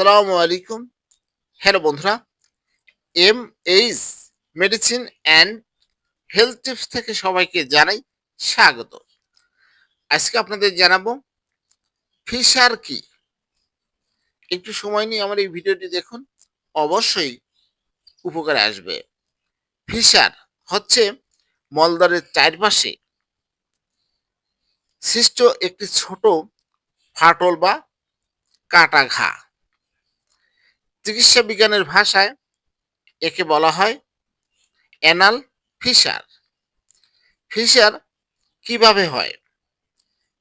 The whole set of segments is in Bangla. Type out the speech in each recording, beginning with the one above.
আসসালামু আলাইকুম। হ্যালো বন্ধুরা M H medicine and health tips থেকে সবাইকে জানাই স্বাগত। আজকে আপনাদের জানাব, ফিশার কি? একটু সময় নিয়ে আমার এই ভিডিওটি দেখুন, অবশ্যই উপকারে আসবে। ফিশার হচ্ছে মলদ্বারের চারপাশে সৃষ্ট একটি ছোট ফাটল বা কাটা ঘা। চিকিৎসা বিজ্ঞানের ভাষায় একে বলা হয় অ্যানাল ফিশার। ফিশার কীভাবে হয়?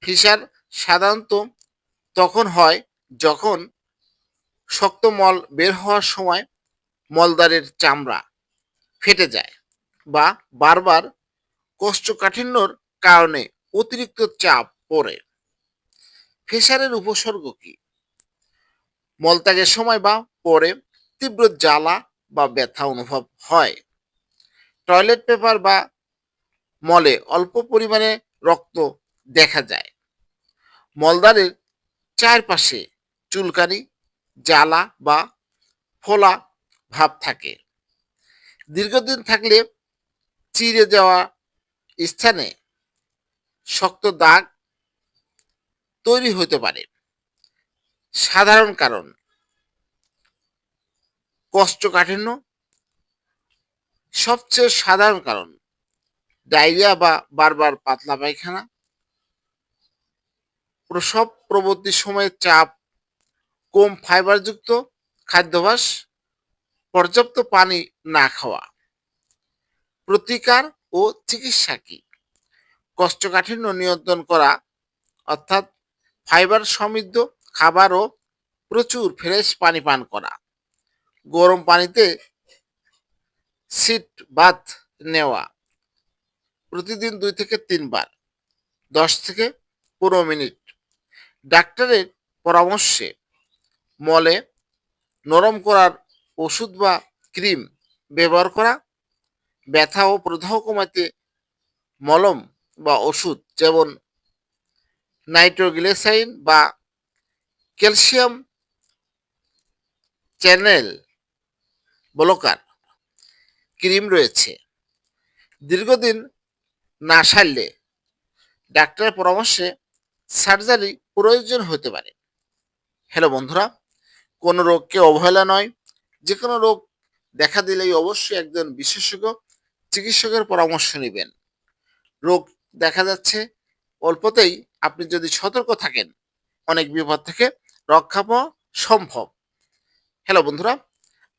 ফিশার সাধারণত তখন হয় যখন শক্ত মল বের হওয়ার সময় মলদ্বারের চামড়া ফেটে যায় বা বারবার কোষ্ঠকাঠিন্যর কারণে অতিরিক্ত চাপ পড়ে। ফিশারের উপসর্গ কি? মলত্যাগের সময় বা পরে তীব্র জ্বালা বা ব্যথা অনুভব হয়। টয়লেট পেপার বা মলে অল্প পরিমাণে রক্ত দেখা যায়। মলদ্বারের চারপাশে চুলকানি, জ্বালা বা ফোলা ভাব থাকে। দীর্ঘদিন থাকলে চিড়ে যাওয়া স্থানে শক্ত দাগ তৈরি হতে পারে। সাধারণ কারণ কোষ্ঠকাঠিন্য সবচেয়ে সাধারণ কারণ, ডায়রিয়া বা বারবার পাতলা পায়খানা। প্রসব প্রবর্তী সময়ে চাপ, কম ফাইবারযুক্ত খাদ্যাভ্যাস, পর্যাপ্ত পানি না খাওয়া। প্রতিকার ও চিকিৎসা কি? কোষ্ঠকাঠিন্য নিয়ন্ত্রণ করা, অর্থাৎ ফাইবার সমৃদ্ধ খাবার ও প্রচুর ফ্রেশ পানি পান করা। গরম পানিতে সিট বাথ নেওয়া। প্রতিদিন দুই থেকে তিনবার, দশ থেকে পনেরো মিনিট। ডাক্তারের পরামর্শে মলে নরম করার ওষুধ বা ক্রিম ব্যবহার করা, ব্যথা ও প্রদাহ কমাতে মলম বা ওষুধ যেমন নাইট্রোগ্লিসাইন বা ক্যালসিয়াম চ্যানেল ব্লকার ক্রিম রয়েছে। দীর্ঘদিন না সারলে ডাক্তারের পরামর্শে সার্জারি প্রয়োজন হতে পারে। হ্যালো বন্ধুরা, কোনো রোগকে অবহেলা নয় যে কোনো রোগ দেখা দিলেই অবশ্যই একজন বিশেষজ্ঞ চিকিৎসকের পরামর্শ নেবেন। রোগ দেখা যাচ্ছে, অল্পতেই আপনি যদি সতর্ক থাকেন, অনেক বিপদ থেকে রক্ষা পাওয়া সম্ভব। হ্যালো বন্ধুরা